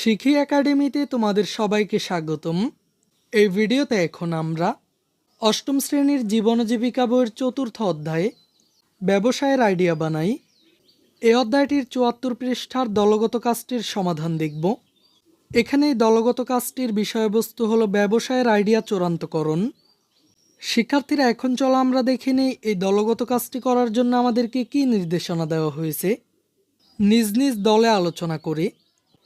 শিখি একাডেমিতে তোমাদের সবাইকে স্বাগতম। এই ভিডিওতে এখন আমরা অষ্টম শ্রেণির জীবন জীবিকা বইয়ের চতুর্থ অধ্যায়ে ব্যবসায়ের আইডিয়া বানাই। এই অধ্যায়টির চুয়াত্তর পৃষ্ঠার দলগত কাজটির সমাধান দেখব। এখানে এই দলগত কাজটির বিষয়বস্তু হলো ব্যবসায়ের আইডিয়া চূড়ান্তকরণ। শিক্ষার্থীরা, এখন চলো আমরা দেখে নিই এই দলগত কাজটি করার জন্য আমাদেরকে কী নির্দেশনা দেওয়া হয়েছে। নিজ নিজ দলে আলোচনা করে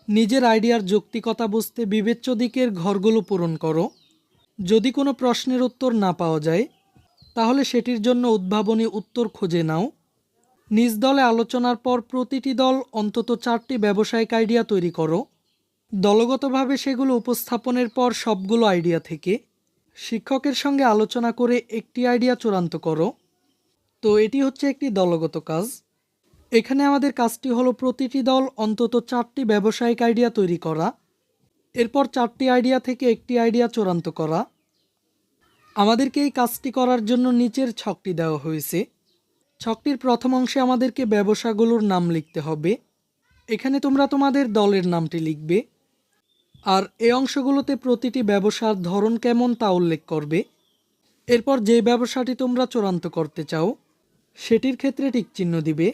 নিজের আইডিয়ার যৌক্তিকতা বুঝতে বিবেচ্য দিকের ঘরগুলো পূরণ করো। যদি কোনো প্রশ্নের উত্তর না পাওয়া যায়, তাহলে সেটির জন্য উদ্ভাবনী উত্তর খুঁজে নাও। নিজ দলে আলোচনার পর প্রতিটি দল অন্তত চারটি ব্যবসায়িক আইডিয়া তৈরি করো। দলগতভাবে সেগুলো উপস্থাপনের পর সবগুলো আইডিয়া থেকে শিক্ষকের সঙ্গে আলোচনা করে একটি আইডিয়া চূড়ান্ত করো। তো এটি হচ্ছে একটি দলগত কাজ। এখানে আমাদের কাজটি হলো প্রতিটি দল অন্তত চারটি ব্যবসায়িক আইডিয়া তৈরি করা, এরপর চারটি আইডিয়া থেকে একটি আইডিয়া চূড়ান্ত করা। আমাদেরকে এই কাজটি করার জন্য নিচের ছকটি দেওয়া হয়েছে। ছকটির প্রথম অংশে আমাদেরকে ব্যবসাগুলোর নাম লিখতে হবে। এখানে তোমরা তোমাদের দলের নামটি লিখবে। আর এই অংশগুলোতে প্রতিটি ব্যবসার ধরন কেমন তা উল্লেখ করবে। এরপর যে ব্যবসাটি তোমরা চূড়ান্ত করতে চাও, সেটির ক্ষেত্রে টিকচিহ্ন দিবে।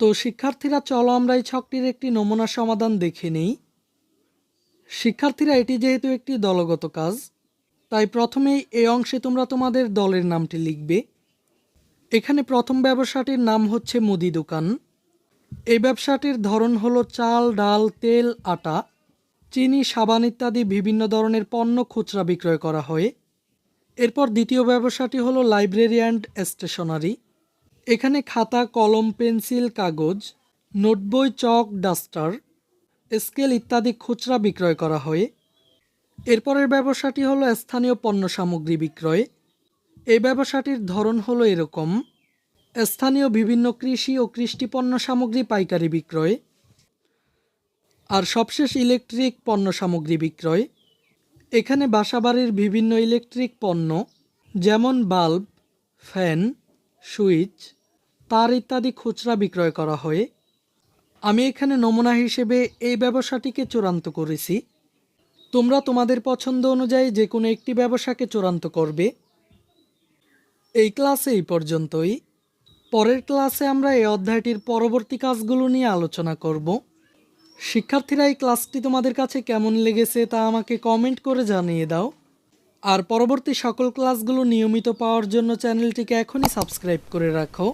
তো শিক্ষার্থীরা, চলো আমরা এই ছকটির একটি নমুনা সমাধান দেখে নেই। শিক্ষার্থীরা, এটি যেহেতু একটি দলগত কাজ, তাই প্রথমেই এই অংশে তোমরা তোমাদের দলের নামটি লিখবে। এখানে প্রথম ব্যবসাটির নাম হচ্ছে মুদি দোকান। এই ব্যবসাটির ধরন হলো চাল, ডাল, তেল, আটা। চিনি, সাবান ইত্যাদি বিভিন্ন ধরনের পণ্য খুচরা বিক্রয় করা হয়। এরপর দ্বিতীয় ব্যবসাটি হলো লাইব্রেরি অ্যান্ড স্টেশনারি। এখানে খাতা, কলম, পেন্সিল, কাগজ, নোটবই, চক, ডাস্টার, স্কেল ইত্যাদি খুচরা বিক্রয় করা হয়। এরপরের ব্যবসাটি হলো স্থানীয় পণ্য সামগ্রী বিক্রয়। এই ব্যবসাটির ধরন হলো এরকম। স্থানীয় বিভিন্ন কৃষি ও কৃষ্টি পণ্য সামগ্রী পাইকারি বিক্রয়। আর সবশেষ ইলেকট্রিক পণ্য সামগ্রী বিক্রয়। এখানে বাসাবাড়ির বিভিন্ন ইলেকট্রিক পণ্য, যেমন বাল্ব, ফ্যান, সুইচ তার ইত্যাদি খুচরা বিক্রয় করা হয়। আমি এখানে নমুনা হিসেবে এই ব্যবসাটিকে চূড়ান্ত করেছি। তোমরা তোমাদের পছন্দ অনুযায়ী যে কোনো একটি ব্যবসাকে চূড়ান্ত করবে। এই ক্লাসে এই পর্যন্তই। পরের ক্লাসে আমরা এই অধ্যায়টির পরবর্তী কাজগুলো নিয়ে আলোচনা করব। শিক্ষার্থীরা, এই ক্লাসটি তোমাদের কাছে কেমন লেগেছে তা আমাকে কমেন্ট করে জানিয়ে দাও। আর পরবর্তী সকল ক্লাসগুলো নিয়মিত পাওয়ার জন্য চ্যানেলটিকে এখনই সাবস্ক্রাইব করে রাখো।